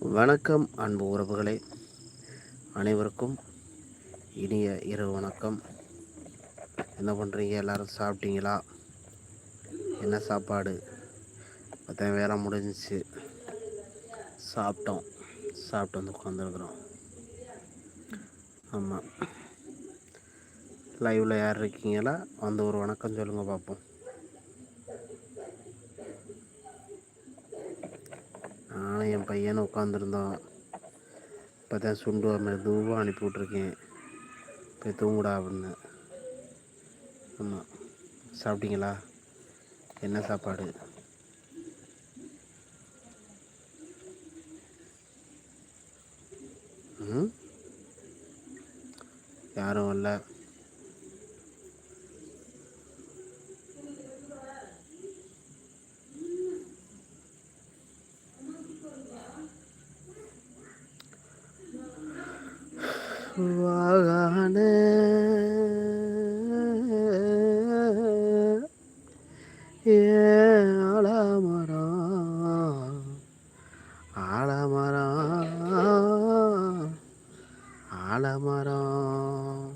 வணக்கம் அன்பு உறவுகளே. அனைவருக்கும் இனிய இரவு வணக்கம். என்ன பண்ணுறீங்க எல்லோரும் சாப்பிட்டீங்களா? என்ன சாப்பாடு? பார்த்தா வேலை முடிஞ்சிச்சு. சாப்பிட்டோம். சாப்பிட்டு வந்து உட்காந்துருக்குறோம் ஆமாம் லைவில் யார் இருக்கீங்களா? வந்து ஒரு வணக்கம் சொல்லுங்கள் பார்ப்போம் உட்காந்துருந்தோம் இப்போ தான் சுண்டு மெதுவாக அனுப்பி விட்ருக்கேன் போய் தூங்குடா அப்படின்னு. ஆமாம் சாப்பிட்டீங்களா? என்ன சாப்பாடு? ம்? யாரும் இல்லை வாகான ஆலமரம் ஆலமரம் ஆலமரம்.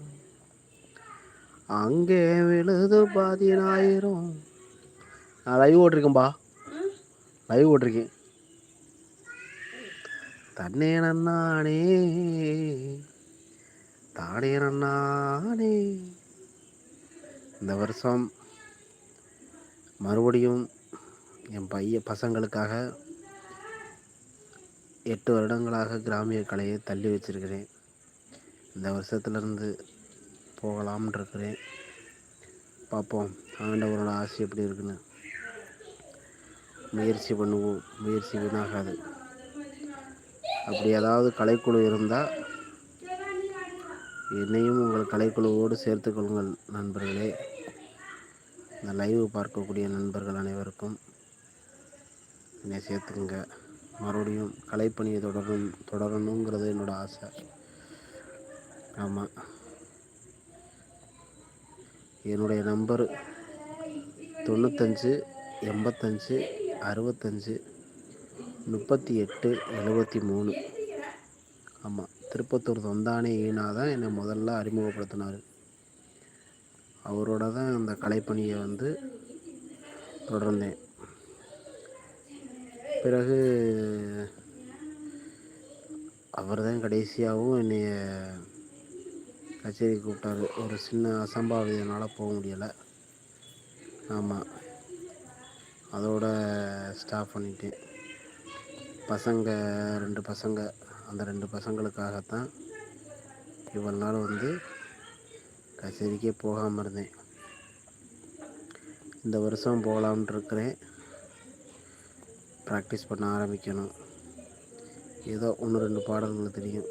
அங்கே விழுது பதினாயிரம். நான் லைவ் ஓட்டிருக்கேன்பா. லைவ் ஓட்டிருக்கேன். தன்னே நன்னானே தாடேனே இந்த வருஷம் மறுபடியும் என் பைய பசங்களுக்காக எட்டு வருடங்களாக கிராமிய கலையை தள்ளி வச்சிருக்கிறேன். இந்த வருஷத்துலேருந்து போகலாம்னு இருக்கிறேன். பார்ப்போம் ஆண்டவரோட ஆசை எப்படி இருக்குன்னு. முயற்சி பண்ணுவோம் முயற்சி வீணாகாது. அப்படி ஏதாவது கலைக்குழு இருந்தால் என்னையும் உங்கள் கலைக்குழுவோடு சேர்த்துக்கொள்ளுங்கள் நண்பர்களே. இந்த லைவ் பார்க்கக்கூடிய நண்பர்கள் அனைவருக்கும் என்னை சேர்த்துக்குங்க. மறுபடியும் கலைப்பணியை தொடரும் தொடரணுங்கிறது என்னோடய ஆசை. ஆமாம் என்னுடைய நம்பர் தொண்ணூத்தஞ்சு எண்பத்தஞ்சு அறுபத்தஞ்சு முப்பத்தி எட்டு எழுபத்தி மூணு. ஆமாம் திருப்பத்தூர் தொந்தானே ஈனா தான் என்னை முதல்ல அறிமுகப்படுத்தினார். அவரோட தான் அந்த கலைப்பணியை வந்து தொடர்ந்தேன். பிறகு அவர் தான் கடைசியாகவும் என்னைய கச்சேரி கூப்பிட்டாரு. ஒரு சின்ன அசம்பாவிதனால் போக முடியலை. ஆமாம் அதோட ஸ்டாப் பண்ணிட்டேன். பசங்க ரெண்டு பசங்க. அந்த ரெண்டு பசங்களுக்காகத்தான் இவ்வளோ நாள் வந்து கச்சேரிக்கே போகாமல் இருந்தேன். இந்த வருஷம் போகலாம்னு இருக்கிறேன். ப்ராக்டிஸ் பண்ண ஆரம்பிக்கணும். ஏதோ ஒன்று ரெண்டு பாடல்கள் தெரியும்.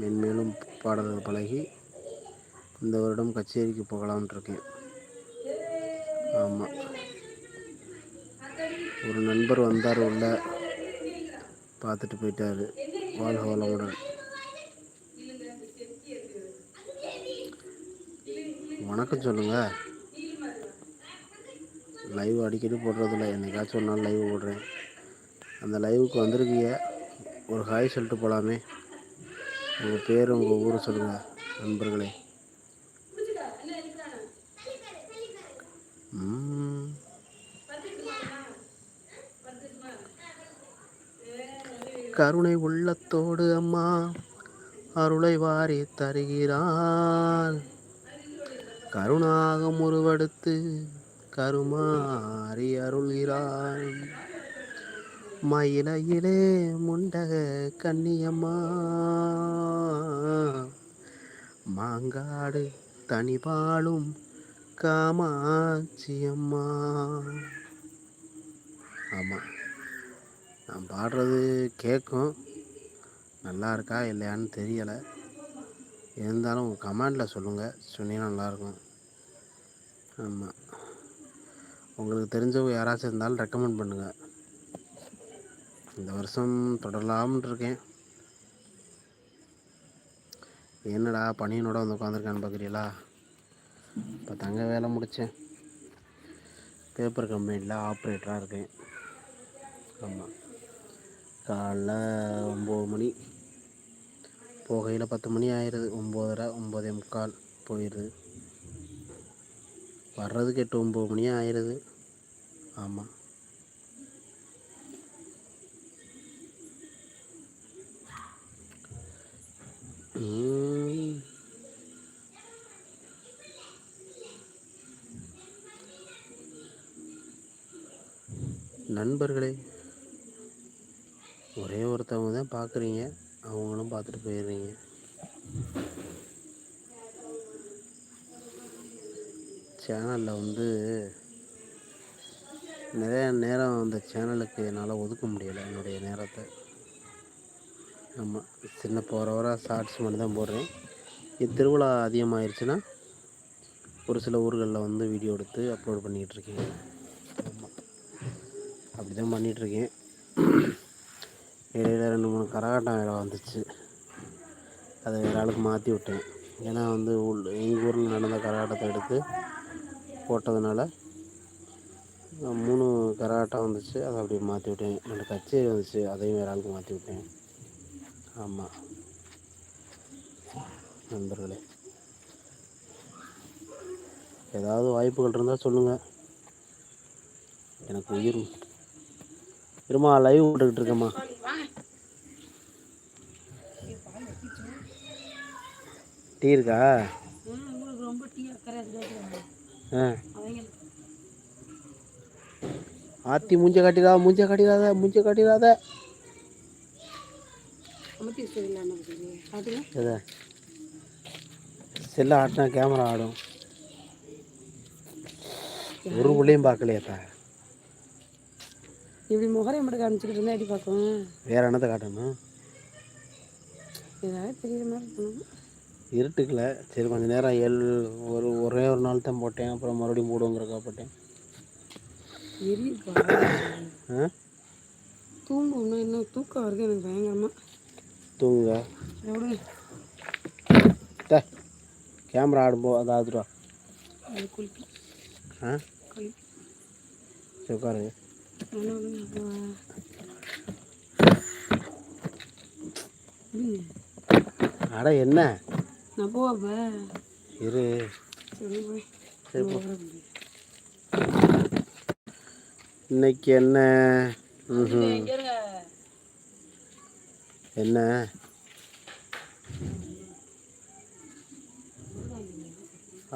மென்மேலும் பாடல்கள் பழகி இந்த வருடம் கச்சேரிக்கு போகலாம்னு இருக்கேன். ஆமாம் ஒரு நண்பர் வந்தார் உள்ள. பார்த்துட்டு போயிட்டாரு. வாழ்க வளமுடன். வணக்கம் சொல்லுங்கள் லைவ் அடிக்கடி போடுறதில்ல. என்னைக்காச்சும் ஒரு நாள் லைவ் போடுறேன். அந்த லைவுக்கு வந்திருக்கீங்க. ஒரு ஹாய் சொல்லிட்டு போகலாமே உங்கள் பேர் உங்கள் ஊரை சொல்லுங்கள் நண்பர்களே. கருணை உள்ளத்தோடு அம்மா அருளை வாரி தருகிறார் கருணாக முருவெடுத்து கருமாறி அருள்கிறார் மயிலையிலே முண்டக கன்னியம்மா மாங்காடு தனிபாலும் காமாட்சியம்மா. ஆமாம் நான் பாடுறது கேட்கும் நல்லா இருக்கா இல்லையான்னு தெரியலை. இருந்தாலும் உங்கள் கமெண்டில் சொல்லுங்கள் சொன்னீங்கன்னா நல்லாயிருக்கும் ஆமாம் உங்களுக்கு தெரிஞ்சவங்க யாராச்சும் இருந்தாலும் ரெக்கமெண்ட் பண்ணுங்கள் இந்த வருஷம் தொடரலாம்னு இருக்கேன். என்னடா பனியனோட வந்து உட்காந்துருக்கான்னு பார்க்குறீங்களா இப்போ தங்க வேலை முடித்தேன் பேப்பர் கம்பெனியில் ஆப்ரேட்டராக இருக்கேன். ஆமாம் காலைல ஒம்பது மணி. போகையில் பத்து மணி ஆயிடுது ஒம்போதரை ஒம்போதே முக்கால் போயிடுது வர்றதுக்கு எட்டு ஒம்பது மணி ஆயிடுது ஆமாம் நண்பர்களே பார்க்குறீங்க அவங்களும் பார்த்துட்டு போயிடுறீங்க. சேனலில் வந்து நிறைய நேரம் அந்த சேனலுக்கு என்னால் ஒதுக்க முடியலை என்னுடைய நேரத்தை. ஆமாம் சின்ன போகிற வர ஷார்ட்ஸ் மட்டும் தான் போடுறேன். இது திருவிழா அதிகமாகிருச்சுன்னா ஒரு சில ஊர்களில் வந்து வீடியோ எடுத்து அப்லோட் பண்ணிக்கிட்டு இருக்கேன் ஆமாம் அப்படி தான் பண்ணிகிட்ருக்கேன் இடையில ரெண்டு மூணு கரகாட்டம் வேலை வந்துச்சு. அதை வேறு ஆளுக்கு மாற்றி விட்டேன். ஏன்னா வந்து உள் எங்கள் ஊரில் நடந்த கரகாட்டத்தை எடுத்து போட்டதுனால மூணு கரகாட்டம் வந்துச்சு. அதை அப்படியே மாற்றி விட்டேன். ரெண்டு கச்சேரி வந்துச்சு. அதையும் வேறு ஆளுக்கு மாற்றி விட்டேன். ஆமாம் நண்பர்களே. ஏதாவது வாய்ப்புகள் இருந்தால் சொல்லுங்கள் எனக்கு உயிர். இருமா லைவ் போட்டுக்கிட்டு இருக்கேம்மா. டீ இருக்கா? ஆத்தி மூஞ்ச காட்டிடாத மூஞ்ச காட்டிடாத மூஞ்ச காட்டிடாத. செல்ல ஆட்டினா கேமரா ஆடும். ஒரு பிள்ளையும் பார்க்கலையாத்தா இப்படி முகரை மட்டும் காமிச்சிக்கிட்டு இருந்தா எப்படி பார்க்கும் வேற என்னத்தை காட்டணும்? ஏதாவது தெரியுற மாதிரி இருக்கணும். இருட்டுக்கல. சரி கொஞ்ச நேரம் எல் ஒரு ஒரே ஒரு நாள் தான் போட்டேன். அப்புறம் மறுபடியும் மூடுங்கிறக்கா போட்டேன். தூங்கணும் இன்னும் தூக்கம் வருது எனக்கு பயங்கரமா. தூங்குங்க. எவ்வளோ டே கேமரா ஆடும்போ அதை குளிப்பி. ஆ? சரி உட்காருங்க. அட என்ன? நான் இரு. இன்னைக்கு என்ன. என்ன?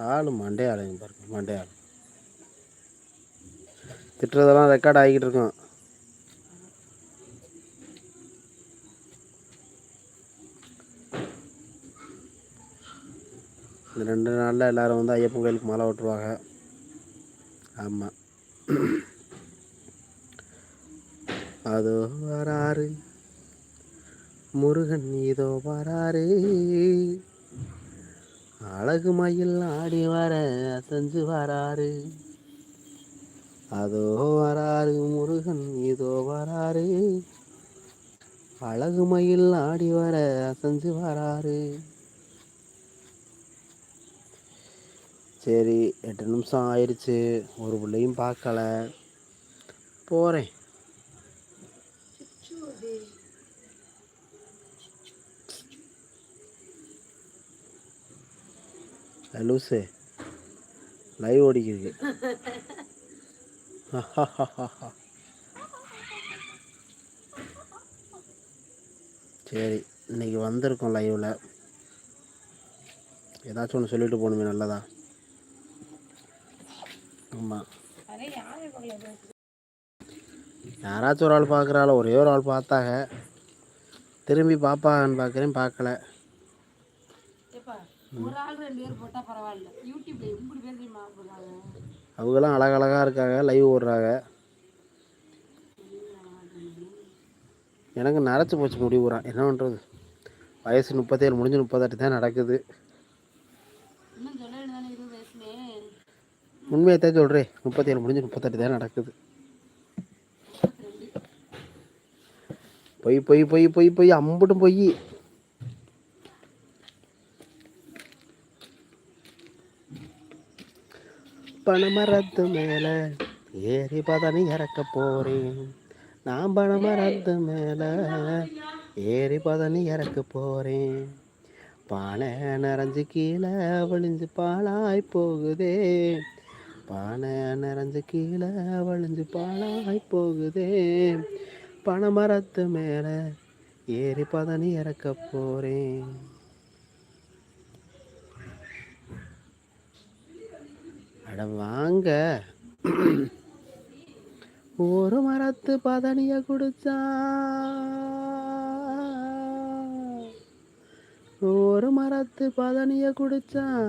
ஆளு மண்டே ஆளுங்க பாருங்க மண்டே ஆளு திட்டுறதெல்லாம் ரெக்கார்ட் ஆகிக்கிட்டு இருக்கோம் இந்த ரெண்டு நாளில் எல்லாரும் வந்து ஐயப்பன் கோயிலுக்கு மாலை ஓட்டுருவாங்க ஆமாம் அதோ வராரு. முருகன் இதோ வராரு. அழகு மயில் ஆடி வர அசைஞ்சு வராரு. அதோ வராரு முருகன் இதோ வராரு. அழகு மயில் ஆடி வர அசைஞ்சு வராரு. சரி எட்டு நிமிஷம் ஆயிடுச்சு ஒரு பிள்ளையும் பார்க்கல. போகிறேன் லூசு. லைவ் ஓடிக்கிருக்கு. சரி இன்னைக்கு வந்திருக்கோம் லைவில். ஏதாச்சும் ஒன்று சொல்லிட்டு போகணுமே நல்லதா? ஆமாம் யாராச்சும் ஒரு ஆள் பார்க்குறாள் ஒரே ஒரு ஆள் பார்த்தாங்க. திரும்பி பார்ப்பாங்கன்னு பார்க்குறேன் பார்க்கல. அவங்களாம் அழகழகாக இருக்காங்க லைவ் ஓடுறாங்க. எனக்கு நரைச்சி போச்சு முடி ஊறான் என்ன பண்ணுறது வயசு முப்பத்தேழு முடிஞ்சு முப்பத்தெட்டு தான் நடக்குது இன்னும் சொல்ல வேண்டியதானே இருபது வயசுலே உண்மையை தான் சொல்கிறேன் முப்பத்தேழு முடிஞ்சு முப்பத்தெட்டு தான் நடக்குது. பொய் பொய் பொய் பொய் பொய் அம்புட்டும் பொய். பணமரத்து மேலே ஏறி பதனி இறக்க போகிறேன் நான் பணமரத்து மேலே ஏறி பதனி இறக்க போகிறேன் பானை நிறைஞ்சு கீழே வழிஞ்சு பாலாய் போகுதே. பானை நிறைஞ்சு கீழே வழிஞ்சு பாலாய் போகுதே. பனை மரத்து மேலே ஏறி பதனி இறக்க போகிறேன் அட வாங்க. ஒரு மரத்து பதனிய குடிச்சா ஒரு மரத்து பதனிய குடிச்சான்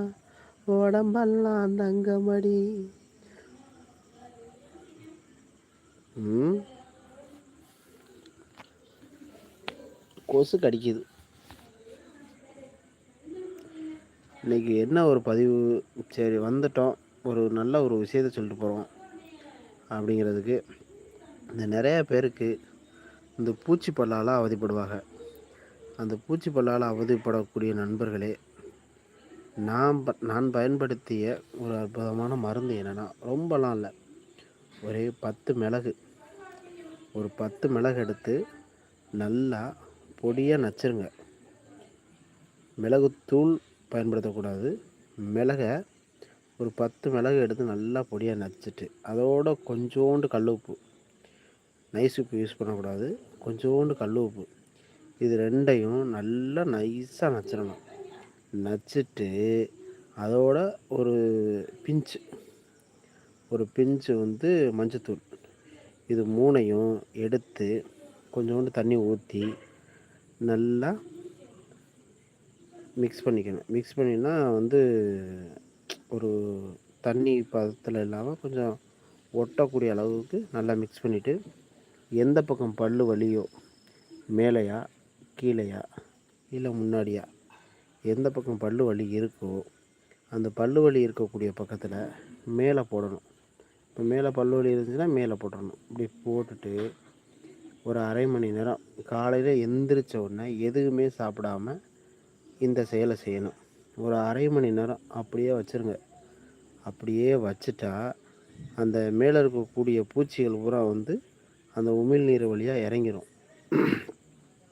உடம்பெல்லாம் தங்கமடி. கொசு கடிக்குது. இன்னைக்கு என்ன ஒரு பதிவு? சரி வந்துட்டோம். ஒரு நல்ல ஒரு விஷயத்தை சொல்லிட்டு போகிறோம் அப்படிங்கிறதுக்கு இந்த நிறைய பேருக்கு இந்த பூச்சி பல்லால் அவதிப்படுவாங்க. அந்த பூச்சி பல்லால் அவதிப்படக்கூடிய நண்பர்களே நான் ப நான் பயன்படுத்திய ஒரு அற்புதமான மருந்து என்னென்னா ரொம்பலாம் இல்லை. ஒரே பத்து மிளகு. ஒரு பத்து மிளகு எடுத்து நல்லா பொடியாக நச்சுருங்க. மிளகுத்தூள் பயன்படுத்தக்கூடாது. மிளகை ஒரு பத்து மிளகு எடுத்து நல்லா பொடியாக நச்சுட்டு அதோட கொஞ்சோண்டு கல் உப்பு நைஸ் உப்பு யூஸ் பண்ணக்கூடாது. கொஞ்சோண்டு கல் உப்பு இது ரெண்டையும் நல்லா நைஸாக நச்சிடணும் நச்சுட்டு அதோட ஒரு பிஞ்சு ஒரு பிஞ்சு வந்து மஞ்சத்தூள். இது மூணையும் எடுத்து கொஞ்சோண்டு தண்ணி ஊற்றி நல்லா மிக்ஸ் பண்ணிக்கணும். மிக்ஸ் பண்ணினா வந்து ஒரு தண்ணி பதத்தில் இல்லாமல் கொஞ்சம் ஒட்டக்கூடிய அளவுக்கு நல்லா மிக்ஸ் பண்ணிவிட்டு எந்த பக்கம் பல் வலியோ மேலேயா கீழேயா இல்லை முன்னாடியா எந்த பக்கம் பல்லு வலி இருக்கோ அந்த பல்லு வலி இருக்கக்கூடிய பக்கத்தில் மேலே போடணும். இப்போ மேலே பல்லு வலி இருந்துச்சுன்னா மேலே போட்டுடணும் இப்படி போட்டுட்டு ஒரு அரை மணி நேரம் காலையில் எந்திரிச்ச உடனே எதுவுமே சாப்பிடாம இந்த செயலை செய்யணும். ஒரு அரை மணி நேரம் அப்படியே வச்சுருங்க. அப்படியே வச்சுட்டா அந்த மேலே இருக்கக்கூடிய பூச்சிகள் பூரா வந்து அந்த உமிழ்நீர் வழியாக இறங்கிடும்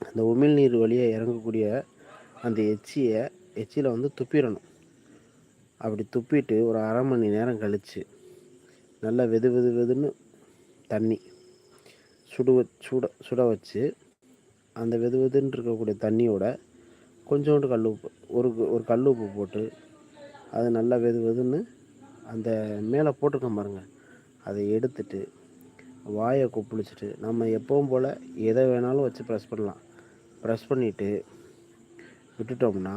அந்த உமிழ்நீர் வழியாக இறங்கக்கூடிய அந்த எச்சியை எச்சியில் வந்து துப்பிடணும். அப்படி துப்பிட்டு ஒரு அரை மணி நேரம் கழித்து நல்லா வெது வெது வெதுன்னு தண்ணி சுடு வ- சுட சுட வச்சு அந்த வெது வெதுன்னு இருக்கக்கூடிய தண்ணியோட கொஞ்சோண்டு கல் உப்பு ஒரு ஒரு கல் உப்பு போட்டு அது நல்லா வெது வெதுன்னு அந்த மேலே போட்டுக்க பாருங்க. அதை எடுத்துட்டு வாயை கொப்பளிச்சுட்டு நம்ம எப்பவும் போல் எதை வேணாலும் வச்சு ப்ரெஸ் பண்ணலாம். ப்ரெஸ் பண்ணிவிட்டு விட்டுட்டோம்னா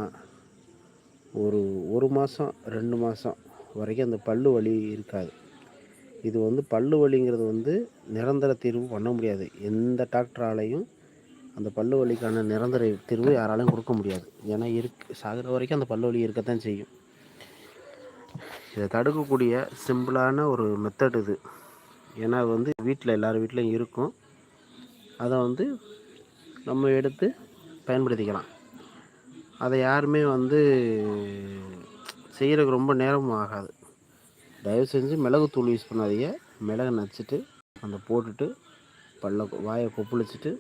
ஒரு ஒரு மாதம் ரெண்டு மாதம் வரைக்கும் அந்த பல்லு வலி இருக்காது. இது வந்து பல்லு வலிங்கிறது வந்து நிரந்தர தீர்வு பண்ண முடியாது. எந்த டாக்டராலையும் அந்த பல்லு வலிக்கான நிரந்தர தீர்வு யாராலையும் கொடுக்க முடியாது. ஏன்னா இருக்கு சாகிற வரைக்கும் அந்த பல்லு வலி இருக்கத்தான் செய்யும். இதை தடுக்கக்கூடிய சிம்பிளான ஒரு மெத்தட் இது. ஏன்னா அது வந்து வீட்டில் எல்லார் வீட்லேயும் இருக்கும். அதை வந்து நம்ம எடுத்து பயன்படுத்திக்கலாம். அதை யாருமே வந்து செய்கிறதுக்கு ரொம்ப நேரமும் ஆகாது. தயவு செஞ்சு மிளகுத்தூள் யூஸ் பண்ணாதீங்க. மிளகை நச்சுட்டு அந்த போட்டுட்டு பல்ல வாயை கொப்பளிச்சுட்டு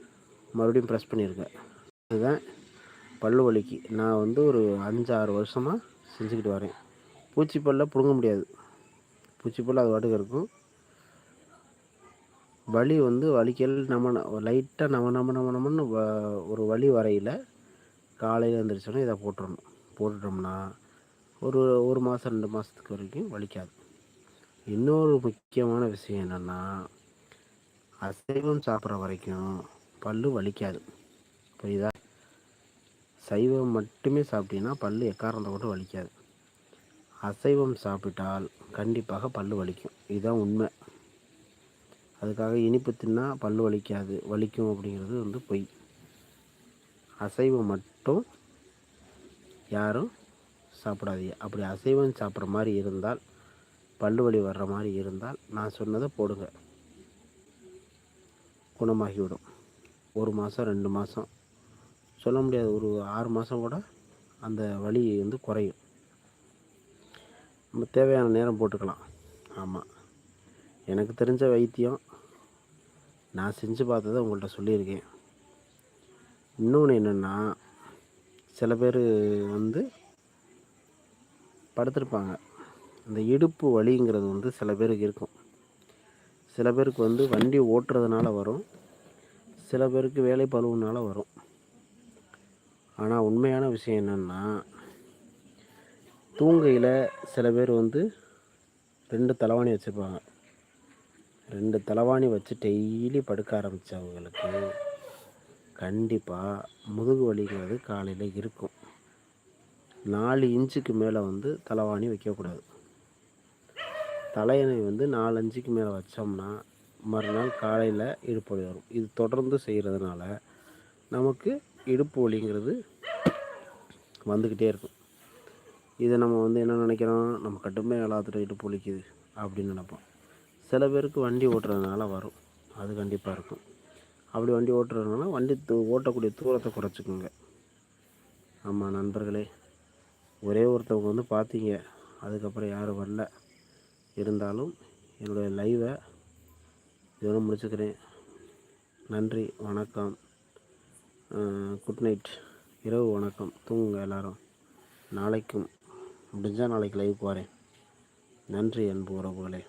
மறுபடியும் ப்ரெஸ் பண்ணியிருக்கேன் இதுதான் பல்லு வலிக்கு. நான் வந்து ஒரு அஞ்சு ஆறு வருஷமாக செஞ்சுக்கிட்டு வரேன். பூச்சி பல்ல பிடுங்க முடியாது. பூச்சி பல்ல அது வாட்டுக்கு இருக்கும். வலி வந்து வலிக்கல் நம்ம லைட்டாக நம்ம நம்ம நம்ம நம்மன்னு வ- ஒரு வலி வரையில் காலையில் எழுந்திரிச்சோன்னே இதை போட்டுடணும் போட்டுட்டோம்னா ஒரு ஒரு மாதம் ரெண்டு மாதத்துக்கு வரைக்கும் வலிக்காது. இன்னொரு முக்கியமான விஷயம் என்னென்னா அசைவம் சாப்பிட்ற வரைக்கும் பல்லு வலிக்காது. புரியுதா சைவம் மட்டுமே சாப்பிட்டீங்கன்னா பல் எக்காரணத்தை கூட வலிக்காது. அசைவம் சாப்பிட்டால் கண்டிப்பாக பல்லு வலிக்கும். இதுதான் உண்மை. அதுக்காக இனிப்பு தின்னா பல்லு வலிக்காது. வலிக்கும் அப்படிங்கிறது வந்து பொய். அசைவம் மட்டும் யாரும் சாப்பிடாதீங்க. அப்படி அசைவம் சாப்பிட்ற மாதிரி இருந்தால் பல்லு வலி வர்ற மாதிரி இருந்தால் நான் சொன்னதை போடுங்க. குணமாகிவிடும். ஒரு மாதம் ரெண்டு மாதம் சொல்ல முடியாது. ஒரு ஆறு மாதம் கூட அந்த வலி வந்து குறையும். நம்ம தேவையான நேரம் போட்டுக்கலாம். ஆமாம் எனக்கு தெரிஞ்ச வைத்தியம் நான் செஞ்சு பார்த்ததை உங்கள்கிட்ட சொல்லியிருக்கேன். இன்னொன்று என்னென்னா சில பேர் வந்து படுத்திருப்பாங்க. இந்த இடுப்பு வலிங்கிறது வந்து சில பேருக்கு இருக்கும். சில பேருக்கு வந்து வண்டி ஓட்டுறதுனால வரும். சில பேருக்கு வேலை பழுவுனால வரும். ஆனால் உண்மையான விஷயம் என்னென்னா தூங்கையில் சில பேர் வந்து ரெண்டு தலைவாணி வச்சுருப்பாங்க ரெண்டு தலைவாணி வச்சு டெய்லி படுக்க ஆரம்பித்தவங்களுக்கு கண்டிப்பாக முதுகு வலிங்கிறது காலையில் இருக்கும். நாலு இன்ச்சுக்கு மேலே வந்து தலைவாணி வைக்கக்கூடாது. தலையணை வந்து நாலு அஞ்சுக்கு மேலே வச்சோம்னா மறுநாள் காலையில் இடுப்பு வலி வரும். இது தொடர்ந்து செய்கிறதுனால நமக்கு இடுப்பு வலிங்கிறது வந்துக்கிட்டே இருக்கும். இதை நம்ம வந்து என்ன நினைக்கிறோம்? நம்ம கட்டுமே எல்லாத்துட்டு இடுப்பு வலிக்குது அப்படின்னு நினைப்போம். சில பேருக்கு வண்டி ஓட்டுறதுனால வரும். அது கண்டிப்பாக இருக்கும். அப்படி வண்டி ஓட்டுறதுனால வண்டி தூ- ஓட்டக்கூடிய தூரத்தை குறைச்சிக்கோங்க. ஆமாம் நண்பர்களே ஒரே ஒருத்தவங்க வந்து பார்த்தீங்க அதுக்கப்புறம் யாரும் வரல. இருந்தாலும் என்னுடைய லைவை இதோட முடிச்சுக்கிறேன். நன்றி வணக்கம். குட் நைட் இரவு வணக்கம். தூங்குங்க எல்லாரும். நாளைக்கும் முடிஞ்சால் நாளைக்கு லைவ் போகிறேன் நன்றி அன்பு உறவுகளே.